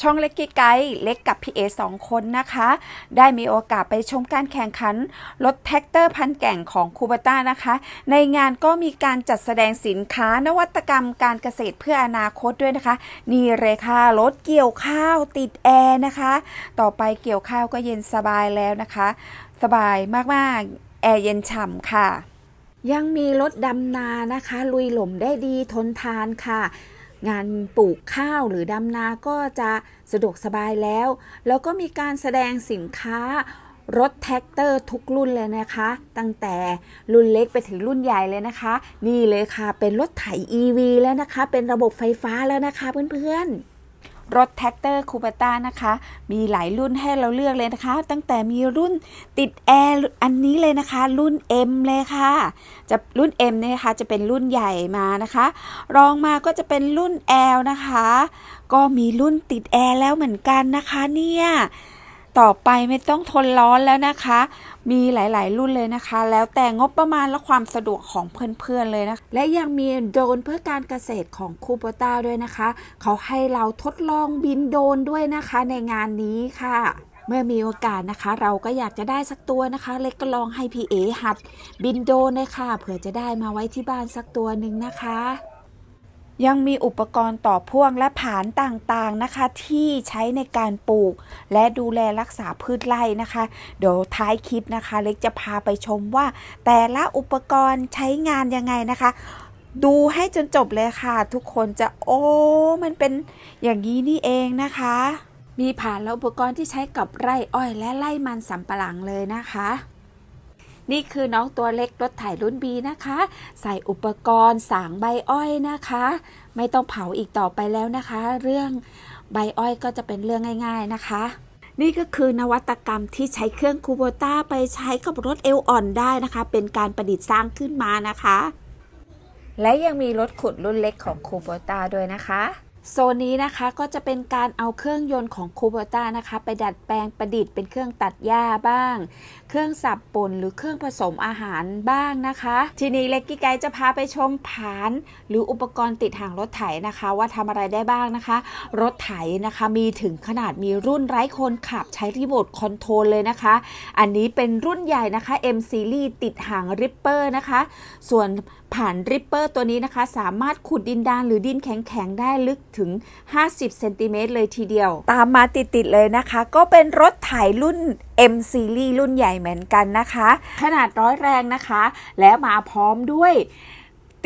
ช่องเล็กกี้ไกด์เล็กกับพี่เอสองคนนะคะ ได้มีโอกาสไปชมการแข่งขันรถแท็กเตอร์พันแก่งของคูบาต้านะคะ ในงานก็มีการจัดแสดงสินค้านวัตกรรมการเกษตรเพื่ออนาคตด้วยนะคะ นี่เลยค่ะรถเกี่ยวข้าวติดแอร์นะคะ ต่อไปเกี่ยวข้าวก็เย็นสบายแล้วนะคะ สบายมากๆแอร์เย็นฉ่ำค่ะ ยังมีรถดำนานะคะ ลุยหล่มได้ดีทนทานค่ะ งานปลูกข้าวหรือดำนาก็จะสะดวกสบายแล้ว แล้วก็มีการแสดงสินค้ารถแท็กเตอร์ทุกรุ่นเลยนะคะ ตั้งแต่รุ่นเล็กไปถึงรุ่นใหญ่เลยนะคะ นี่เลยค่ะ เป็นรถไถ EV แล้วนะคะ เป็นระบบไฟฟ้าแล้วนะคะเพื่อนๆ รถแท็กเตอร์คูปต้านะคะ มีหลายรุ่นให้เราเลือกเลยนะคะ ตั้งแต่มีรุ่นติดแอร์อันนี้เลยนะคะ รุ่น M เลยค่ะ จะรุ่น M เนี่ยนะคะจะเป็นรุ่นใหญ่มานะคะ รองมาก็จะเป็นรุ่น L นะคะ ก็มีรุ่นติดแอร์แล้วเหมือนกันนะคะเนี่ย ต่อไปไม่ต้องทนร้อนแล้วนะคะ มีหลาย ๆ รุ่นเลยนะคะ แล้วแต่งบประมาณและความสะดวกของเพื่อน ๆ เลยนะ และยังมีโดรนเพื่อการเกษตรของคูโบต้าด้วยนะคะ เขาให้เราทดลองบินโดรนด้วยนะคะในงานนี้ค่ะเมื่อมีโอกาสนะคะ เราก็อยากจะได้สักตัวนะคะ เล็กก็ลองให้พี่เอหัด บินโดนเลยค่ะเผื่อจะได้มาไว้ที่บ้านสักตัวหนึ่งนะคะ ยังมีอุปกรณ์ต่อพ่วงและผานต่างๆนะคะ ที่ใช้ในการปลูก และดูแลรักษาพืชไร่นะคะ เดี๋ยวท้ายคลิปนะคะ เล็กจะพาไปชมว่า แต่ละอุปกรณ์ใช้งานยังไงนะคะ ดูให้จนจบเลยค่ะ ทุกคนจะโอ้ มันเป็นอย่างนี้นี่เองนะคะ มีผานและอุปกรณ์ที่ใช้กับไร่อ้อยและไร่มันสำปะหลังเลยนะคะ นี่คือน้องตัวเล็กรถไถรุ่นบีนะคะ ใส่อุปกรณ์สางใบอ้อยนะคะ ไม่ต้องเผาอีกต่อไปแล้วนะคะ เรื่องใบอ้อยก็จะเป็นเรื่องง่าย ๆนะคะนี่ก็คือนวัตกรรมที่ใช้เครื่องคูโบต้าไปใช้กับรถเอลอ่อนได้นะคะ เป็นการประดิษฐ์สร้างขึ้นมานะคะ และยังมีรถขุดรุ่นเล็กของคูโบต้าด้วยนะคะ โซนนี้นะคะก็จะเป็นการเอาเครื่องยนต์ของคูโบต้านะคะไปดัดแปลงประดิษฐ์เป็นเครื่องตัดหญ้าบ้าง เครื่องสับป่นหรือเครื่องผสมอาหารบ้างนะคะ ทีนี้เล็กกี้ไกจะพาไปชมผาน หรืออุปกรณ์ติดหางรถไถนะคะ ว่าทำอะไรได้บ้างนะคะ รถไถนะคะมีถึงขนาดมีรุ่นไร้คนขับใช้รีโมทคอนโทรลเลยนะคะ อันนี้เป็นรุ่นใหญ่นะคะ M Series ติดหางริปเปอร์นะคะ ส่วนผ่านริปเปอร์ตัวนี้นะคะ สามารถขุดดินดานหรือดินแข็งๆได้ลึกถึง 50เซนติเมตรเลยทีเดียว ตามมาติดๆเลยนะคะ ก็เป็นรถไถรุ่น M Series รุ่นใหญ่เหมือนกันนะคะ ขนาดร้อยแรงนะคะ และมาพร้อมด้วย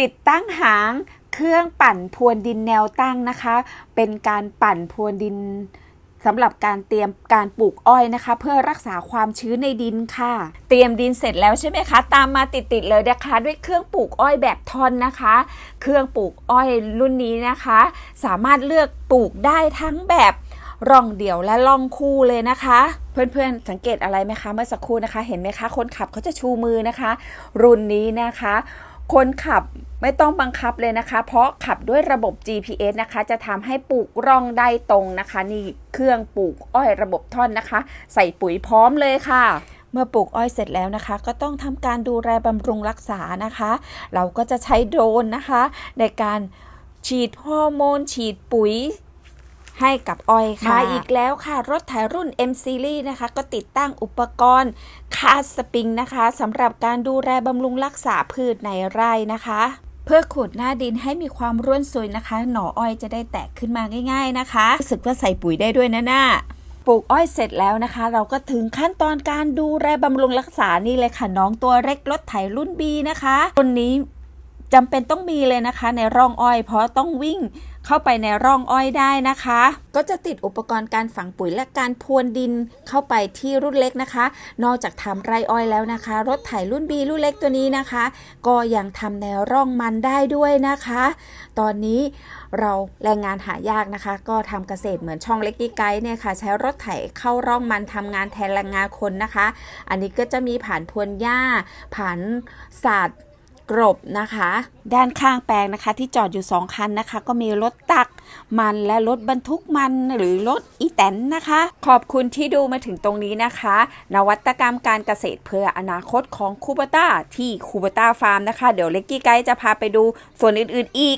ติดตั้งหางเครื่องปั่นพรวนดินแนวตั้งนะคะ เป็นการปั่นพรวนดิน สำหรับการเตรียมการปลูกอ้อยนะคะ เพื่อรักษาความชื้นในดินค่ะ เตรียมดินเสร็จแล้วใช่ไหมคะ ตามมาติดๆเลยนะคะ ด้วยเครื่องปลูกอ้อยแบบทอนนะคะ เครื่องปลูกอ้อยรุ่นนี้นะคะ สามารถเลือกปลูกได้ทั้งแบบร่องเดี่ยวและร่องคู่เลยนะคะ เพื่อนๆสังเกตอะไรไหมคะเมื่อสักครู่นะคะ เห็นไหมคะ คนขับเขาจะชูมือนะคะ รุ่นนี้นะคะ คนขับ ไม่ต้องบังคับเลยนะคะ เพราะขับด้วยระบบ GPS นะคะ จะทำให้ปลูกร่องได้ตรงนะคะ นี่เครื่องปลูกอ้อยระบบท่อนนะคะ ใส่ปุ๋ยพร้อมเลยค่ะเมื่อปลูกอ้อยเสร็จแล้วนะคะ ก็ต้องทำการดูแลบำรุงรักษานะคะ เราก็จะใช้โดรนนะคะ ในการฉีดฮอร์โมน ฉีดปุ๋ยให้กับอ้อยค่ะมาอีกแล้วค่ะ รถไถรุ่น M Series นะคะ ก็ติดตั้งอุปกรณ์คาสปริงนะคะสำหรับการดูแลบำรุงรักษาพืชในไร่นะคะ เพื่อขุดหน้าดินให้มีความร่วนซุยนะคะ หน่ออ้อยจะได้แตกขึ้นมาง่าย ๆนะคะรู้สึกว่าใส่ปุ๋ยได้ด้วยนะน่าปลูกอ้อยเสร็จแล้วนะคะ เราก็ถึงขั้นตอนการดูแลบำรุงรักษานี่เลยค่ะ น้องตัวเล็กรถไถรุ่น B นะคะ ต้นนี้ จำเป็นต้องมีเลยนะคะในร่องอ้อย เพราะต้องวิ่งเข้าไปในร่องอ้อยได้นะคะ ก็จะติดอุปกรณ์การฝังปุ๋ยและการพรวนดินเข้าไปที่รุ่นเล็กนะคะ นอกจากทำไรอ้อยแล้วนะคะ รถไถรุ่น B รุ่นเล็กตัวนี้นะคะ ก็ยังทำในร่องมันได้ด้วยนะคะ ตอนนี้เราแรงงานหายากนะคะ ก็ทำเกษตรเหมือนช่องเล็กกี้ไกด์เนี่ยค่ะ ใช้รถไถเข้าร่องมันทำงานแทนแรงงานคนนะคะ อันนี้ก็จะมีผ่านพรวนหญ้าผ่านศาสตร์ กรบนะคะ ด้านข้างแปลงนะคะ ที่จอดอยู่2คันนะคะ ก็มีรถตักมันและรถบรรทุกมันหรือรถอีแตนนะคะ ขอบคุณที่ดูมาถึงตรงนี้นะคะ นวัตกรรมการเกษตรเพื่ออนาคตของคูบต้าที่คูบต้าฟาร์มนะคะ เดี๋ยวเล็กกี้ไกด์จะพาไปดูส่วนอื่นๆอีก